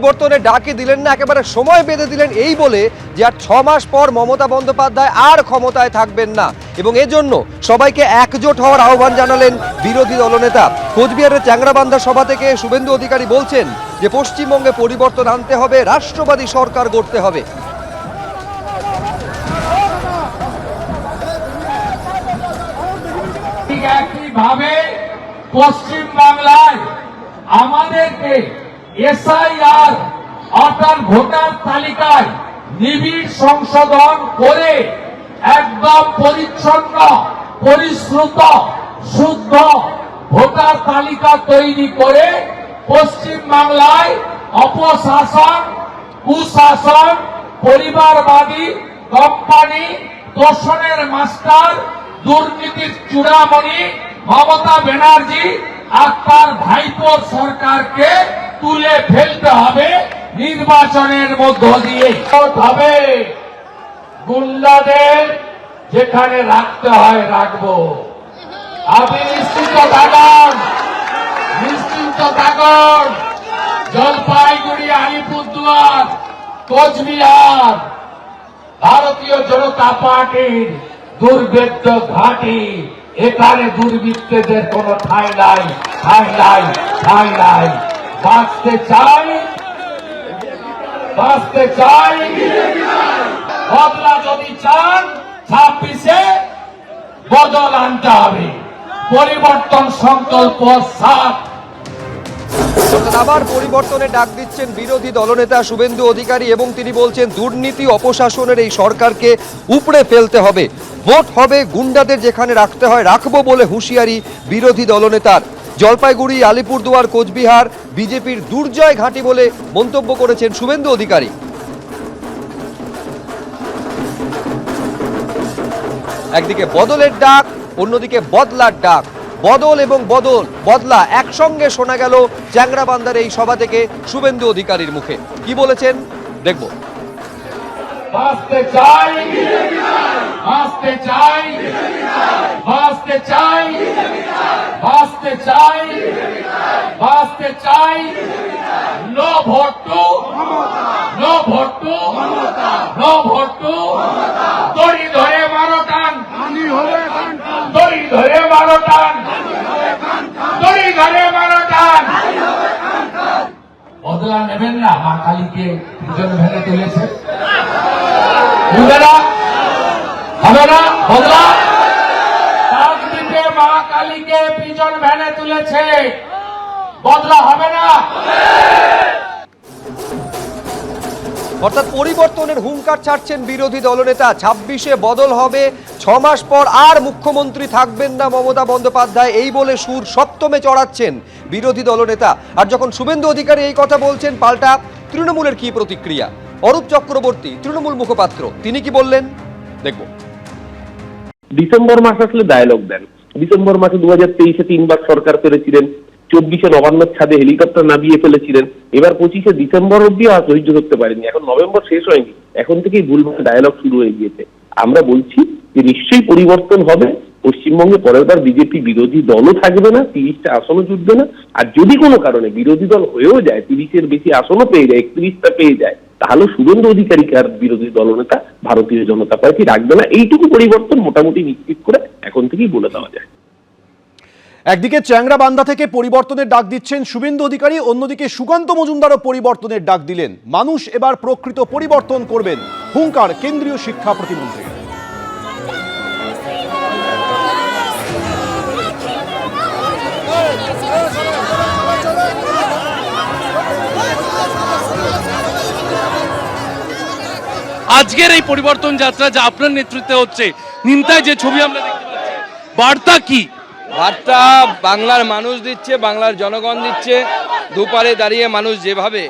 পরিবর্তনের ডাকে দিলেন না, একেবারে সময় বেঁধে দিলেন এই বলে যে আর ছ মাস পর মমতা বন্দ্যোপাধ্যায় আর ক্ষমতায় থাকবেন না। এবং এজন্য সবাইকে একজোট হওয়ার আহ্বান জানালেন বিরোধী দলনেতা। কোচবিহারের চ্যাংরাবান্ধা সভা থেকে শুভেন্দু অধিকারী বলছেন যে, পশ্চিমবঙ্গে পরিবর্তন আনতে হবে, রাষ্ট্রবাদী সরকার গড়তে হবে। পশ্চিম বাংলায় আমাদেরকে এসআইআর অর্থাৎ ভোটার তালিকায় নিবিড় সংশোধন করে একদম পরিচ্ছন্ন, পরিশ্রুত, শুদ্ধ ভোটার তালিকা তৈরি করে পশ্চিম বাংলায় অপশাসন, কুশাসন, পরিবারবাদী কোম্পানি তোষণের মাস্টার, দুর্নীতির চূড়ামণি মমতা ব্যানার্জি আর তার ভাইপোর সরকারকে তুলে ফেলতে হবে। নির্বাচনের মধ্য দিয়ে হবে। গুন্ডাদের যেখানে রাখতে হয় রাখব। আপনি নিশ্চিন্ত থাকুন নিশ্চিন্ত থাকুন জলপাইগুড়ি, আলিপুরদুয়ার, কোচবিহার, ভারতীয় জনতা পার্টির দুর্ভেদ্য ঘাঁটি। এখানে দুর্বৃত্তদের কোনো ঠাঁই নাই ঠাঁই নাই ঠাঁই নাই। বাঁচতে চাই বাঁচতে চাই। বদলা যদি চান, ছাব্বিশে বদল আনতে হবে। পরিবর্তন সংকল্প সাত। আবার পরিবর্তনের ডাক দিচ্ছেন বিরোধী দলনেতা শুভেন্দু অধিকারী এবং তিনি বলছেন, দুর্নীতি অপশাসনের এই সরকারকে উপড়ে ফেলতে হবে। ভোট হবে গুন্ডাদের যেখানে রাখতে হয়, রাখব বলে হুঁশিয়ারি বিরোধী দলনেতার। জলপাইগুড়ি, আলিপুরদুয়ার, কোচবিহার, বিজেপির দুর্জয় ঘাঁটি বলে মন্তব্য করেছেন শুভেন্দু অধিকারী। একদিকে বদলের ডাক, অন্যদিকে বদলার ডাক। বদল এবং বদল, বদলা একসঙ্গে শোনা গেল চ্যাংরাবান্ধার এই সভা থেকে শুভেন্দু অধিকারীর মুখে। কি বলেছেন? দেখব। চাই বাঁচতে চাই বাঁচতে চাই বাঁচতে চাই বাঁচতে চাই দড়ি ধরে মারো টান। দড়ি ধরে মারো টান। দড়ি ধরে মারো টান। বদলা নেবেন না, মা কালীকে দুজন ভেঙে তুলেছে না? হবে না? বদলা? মা কালীকে পিজন ভ্যানে তুলেছে। বদলা হবে না। অর্থাৎ পরিবর্তনের হুঙ্কার ছাড়ছেন বিরোধী দলনেতা। ছাব্বিশে বদল হবে ছ মাস পর আর মুখ্যমন্ত্রী থাকবেন না মমতা বন্দ্যোপাধ্যায় এই বলে সুর সপ্তমে চড়াচ্ছেন বিরোধী দলনেতা। আর যখন শুভেন্দু অধিকারী এই কথা বলছেন পাল্টা তৃণমূলের কি প্রতিক্রিয়া? অরূপ চক্রবর্তী তৃণমূল মুখপাত্র তিনি কি বললেন? দেখব। ডিসেম্বর মাস আসলে ডায়লগ দেন। ডিসেম্বর মাসে দু হাজার তেইশে তিনবার সরকার পেরেছিলেন। চব্বিশে নবান্নর ছাদে হেলিকপ্টার নামিয়ে ফেলেছিলেন। এবার পঁচিশে ডিসেম্বর অব্দি আর ধৈর্য ধরতে পারেনি এখন নভেম্বর শেষ হয়নি। এখন থেকেই ভুলভাল ডায়লগ শুরু হয়ে গিয়েছে। আমরা বলছি যে নিশ্চয়ই পরিবর্তন হবে। পশ্চিমবঙ্গে পরের বার বিজেপি বিরোধী দলও থাকবে না, তিরিশটা আসনও জুটবে না। আর যদি কোনো কারণে বিরোধী দল হয়েও যায়, তিরিশের বেশি আসনও পেয়ে যায়, একত্রিশটা পেয়ে যায়, তাহলে শুভেন্দু অধিকারীকে আর বিরোধী দলনেতা? ভারতীয় জনতা পার্টি রাখবে না। এইটুকু পরিবর্তন মোটামুটি নিশ্চিত করে এখন থেকেই বলে দেওয়া যায়। একদিকে চ্যাংরাবান্ধা থেকে পরিবর্তনের ডাক দিচ্ছেন শুভেন্দু অধিকারী, অন্যদিকে সুকান্ত মজুমদারও পরিবর্তনের ডাক দিলেন। মানুষ এবার প্রকৃত পরিবর্তন করবেন হুঙ্কার কেন্দ্রীয় শিক্ষা প্রতিমন্ত্রী। আজকের এই পরিবর্তন যাত্রা যা আপনার নেতৃত্বে হচ্ছে নিমতায় যে ছবি আমরা দেখতে পাচ্ছি, বার্তা কি? বার্তা বাংলার মানুষ দিচ্ছে, বাংলার জনগণ দিচ্ছে। দুপারে দাঁড়িয়ে মানুষ যেভাবে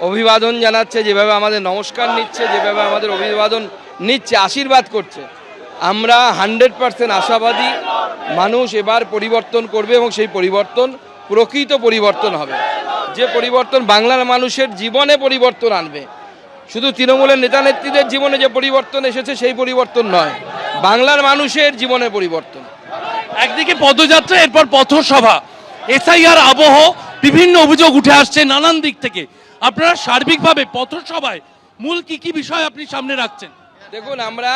অভিবাদন জানাচ্ছে, যেভাবে আমাদের নমস্কার নিচ্ছে, যেভাবে আমাদের অভিবাদন নিচ্ছে, আশীর্বাদ করছে, আমরা হান্ড্রেড পার্সেন্ট আশাবাদী মানুষ এবার পরিবর্তন করবে এবং সেই পরিবর্তন প্রকৃত পরিবর্তন হবে। যে পরিবর্তন বাংলার মানুষের জীবনে পরিবর্তন আনবে। শুধু তৃণমূলের নেতা নেত্রীদের জীবনে যে পরিবর্তন এসেছে, সেই পরিবর্তন নয়, বাংলার মানুষের জীবনে পরিবর্তন। একদিকে পদযাত্রা, এরপর পথসভা। এসআইআর আবহ, বিভিন্ন অভিযোগ উঠে আসছে নানান দিক থেকে। আপনারা সার্বিকভাবে পথসভায় মূল কি কি বিষয় আপনি সামনে রাখছেন? দেখুন, আমরা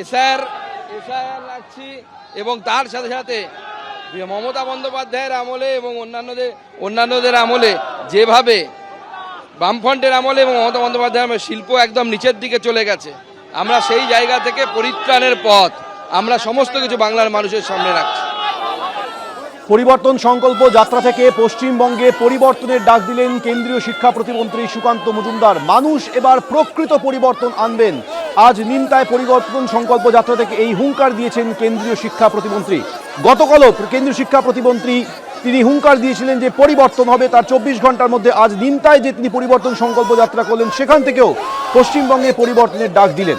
এসআর এসআইআর রাখছি এবং তার সাথে সাথে মমতা বন্দ্যোপাধ্যায়ের আমলে এবং অন্যান্যদের অন্যান্যদের আমলে যেভাবে বামফ্রন্টের আমলে এবং মমতা বন্দ্যোপাধ্যায়ের শিল্প একদম নিচের দিকে চলে গেছে। আমরা সেই জায়গা থেকে পরিত্রাণের পথ। আমরা সমস্ত কিছু বাংলার মানুষের সামনে রাখছি। পরিবর্তন সংকল্প যাত্রা থেকে পশ্চিমবঙ্গে পরিবর্তনের ডাক দিলেন কেন্দ্রীয় শিক্ষা প্রতিমন্ত্রী সুকান্ত মজুমদার। মানুষ এবার প্রকৃত পরিবর্তন আনবেন। আজ নিমতায় পরিবর্তন সংকল্প যাত্রা থেকে এই হুঙ্কার দিয়েছেন কেন্দ্রীয় শিক্ষা প্রতিমন্ত্রী। গতকালও কেন্দ্রীয় শিক্ষা প্রতিমন্ত্রী তিনি হুঙ্কার দিয়েছিলেন যে পরিবর্তন হবে। তার চব্বিশ ঘণ্টার মধ্যে আজ নিমতায় যে তিনি পরিবর্তন সংকল্প যাত্রা করলেন, সেখান থেকেও পশ্চিমবঙ্গে পরিবর্তনের ডাক দিলেন।